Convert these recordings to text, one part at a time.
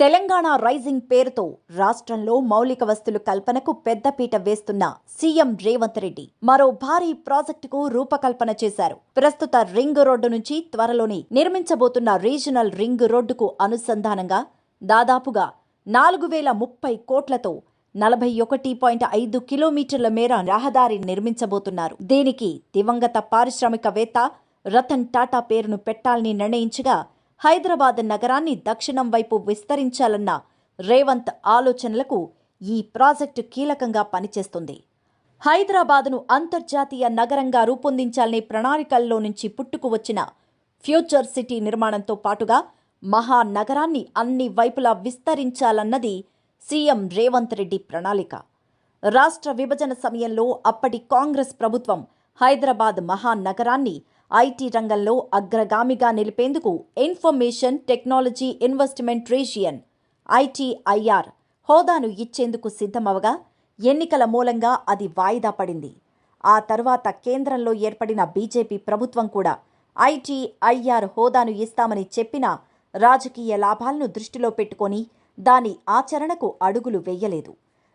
Telangana rising పేరుతో రాష్ట్రంలో మౌలిక వస్తుల కల్పనకు పెద్దపీట వేస్తున్న సీఎం రేవంత్ రెడ్డి మరో భారీ ప్రాజెక్టుకు రూపకల్పన చేశారు. ప్రస్తుత రింగ్ రోడ్డు నుంచి త్వరలోనే నిర్మించబోతున్న రీజనల్ రింగ్ రోడ్డుకు అనుసంధానంగా దాదాపుగా నాలుగు వేల ముప్పై కోట్లతో నలభై ఒకటి పాయింట్ ఐదు కిలోమీటర్ల మేర రహదారి నిర్మించబోతున్నారు. దీనికి దివంగత పారిశ్రామికవేత్త రతన్ టాటా పేరును పెట్టాలని నిర్ణయించగా హైదరాబాద్ నగరాన్ని దక్షిణం వైపు విస్తరించాలన్న రేవంత్ ఆలోచనలకు ఈ ప్రాజెక్టు కీలకంగా పనిచేస్తుంది. హైదరాబాద్ను అంతర్జాతీయ నగరంగా రూపొందించాలనే ప్రణాళికల్లో నుంచి పుట్టుకు వచ్చిన ఫ్యూచర్ సిటీ నిర్మాణంతో పాటుగా మహానగరాన్ని అన్ని వైపులా విస్తరించాలన్నది సీఎం రేవంత్ రెడ్డి ప్రణాళిక. రాష్ట్ర విభజన సమయంలో అప్పటి కాంగ్రెస్ ప్రభుత్వం హైదరాబాద్ మహానగరాన్ని ఐటీ రంగంలో అగ్రగామిగా నిలిపేందుకు information technology investment region ITIR హోదాను ఇచ్చేందుకు సిద్ధమవగా ఎన్నికల మూలంగా అది వాయిదా పడింది. ఆ తర్వాత కేంద్రంలో ఏర్పడిన బీజేపీ ప్రభుత్వం కూడా ఐటీఐఆర్ హోదాను ఇస్తామని చెప్పినా రాజకీయ లాభాలను దృష్టిలో పెట్టుకొని దాని ఆచరణకు అడుగులు వెయ్యలేదు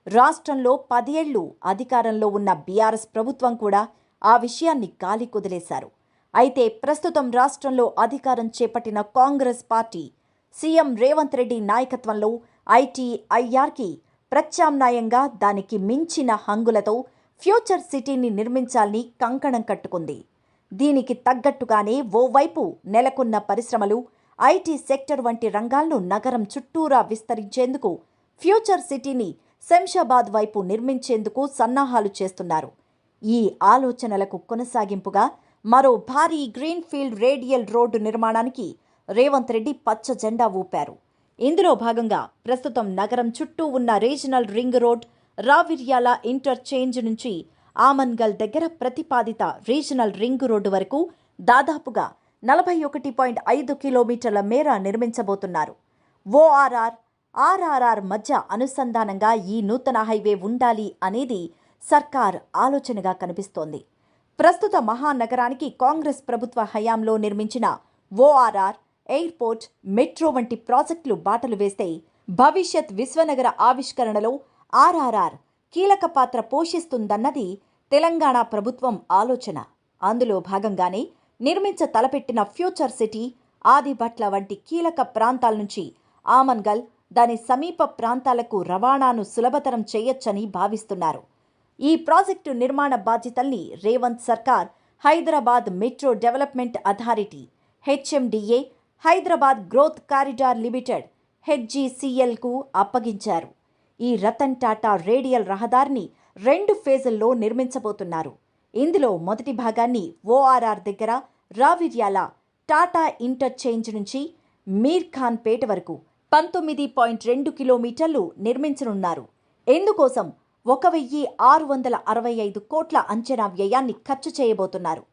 రాష్ట్రంలో పదేళ్ళు అధికారంలో ఉన్న బీఆర్ఎస్ ప్రభుత్వం కూడా ఆ విషయాన్ని గాలి కుదిలేశారు. అయితే ప్రస్తుతం రాష్ట్రంలో అధికారం చేపట్టిన కాంగ్రెస్ పార్టీ సీఎం రేవంత్ రెడ్డి నాయకత్వంలో ఐటీఐఆర్కి ప్రత్యామ్నాయంగా దానికి మించిన హంగులతో ఫ్యూచర్ సిటీని నిర్మించాలని కంకణం కట్టుకుంది. దీనికి తగ్గట్టుగానే ఓవైపు నెలకొన్న పరిశ్రమలు ఐటీ సెక్టర్ వంటి రంగాలను నగరం చుట్టూరా విస్తరించేందుకు ఫ్యూచర్ సిటీని శంషాబాద్ వైపు నిర్మించేందుకు సన్నాహాలు చేస్తున్నారు. ఈ ఆలోచనలకు కొనసాగింపుగా మరో భారీ గ్రీన్ఫీల్డ్ రేడియల్ రోడ్డు నిర్మాణానికి రేవంత్ రెడ్డి పచ్చ జెండా ఊపారు. ఇందులో భాగంగా ప్రస్తుతం నగరం చుట్టూ ఉన్న regional ring road Raviryal interchange నుంచి ఆమన్గల్ దగ్గర ప్రతిపాదిత రీజనల్ రింగ్ రోడ్డు వరకు దాదాపుగా నలభై ఒకటి పాయింట్ ఐదు కిలోమీటర్ల మేర నిర్మించబోతున్నారు. ఓఆర్ఆర్ ఆర్ఆర్ఆర్ మధ్య అనుసంధానంగా ఈ నూతన హైవే ఉండాలి అనేది సర్కార్ ఆలోచనగా కనిపిస్తోంది. ప్రస్తుత మహానగరానికి కాంగ్రెస్ ప్రభుత్వ హయాంలో నిర్మించిన ఓఆర్ఆర్ ఎయిర్పోర్ట్ మెట్రో వంటి ప్రాజెక్టులు బాటలు వేస్తే భవిష్యత్ విశ్వనగర ఆవిష్కరణలో ఆర్ఆర్ఆర్ కీలక పాత్ర పోషిస్తుందన్నది తెలంగాణ ప్రభుత్వం ఆలోచన. అందులో భాగంగానే నిర్మించ తలపెట్టిన ఫ్యూచర్ సిటీ ఆదిభట్ల వంటి కీలక ప్రాంతాల నుంచి ఆమన్గల్ దాని సమీప ప్రాంతాలకు రవాణాను సులభతరం చేయొచ్చని భావిస్తున్నారు. ఈ ప్రాజెక్టు నిర్మాణ బాధ్యతల్ని రేవంత్ సర్కార్ Hyderabad metro development authority HMDA Hyderabad growth corridor limited హెచ్జిసిఎల్కు అప్పగించారు. ఈ రతన్ టాటా రేడియల్ రహదారిని రెండు ఫేజుల్లో నిర్మించబోతున్నారు. ఇందులో మొదటి భాగాన్ని ఓఆర్ఆర్ దగ్గర రావిర్యాల టాటా ఇంటర్చేంజ్ నుంచి మీర్ ఖాన్ పేట వరకు పంతొమ్మిది పాయింట్ రెండు కిలోమీటర్లు నిర్మించనున్నారు. ఎందుకోసం ఒక వెయ్యి ఆరు వందల అరవై ఐదు కోట్ల అంచనా వ్యయాన్ని ఖర్చు చేయబోతున్నారు.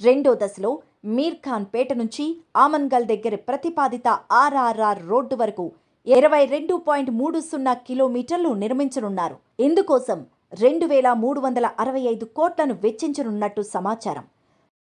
రెండో దశలో మీర్ ఖాన్ పేట నుంచి ఆమన్గల్ దగ్గర ప్రతిపాదిత ఆర్ఆర్ఆర్ రోడ్డు వరకు ఇరవై రెండు పాయింట్ మూడు సున్నా కిలోమీటర్లు నిర్మించనున్నారు. ఇందుకోసం రెండు వేల మూడు వందల అరవై ఐదు కోట్లను వెచ్చించనున్నట్టు సమాచారం.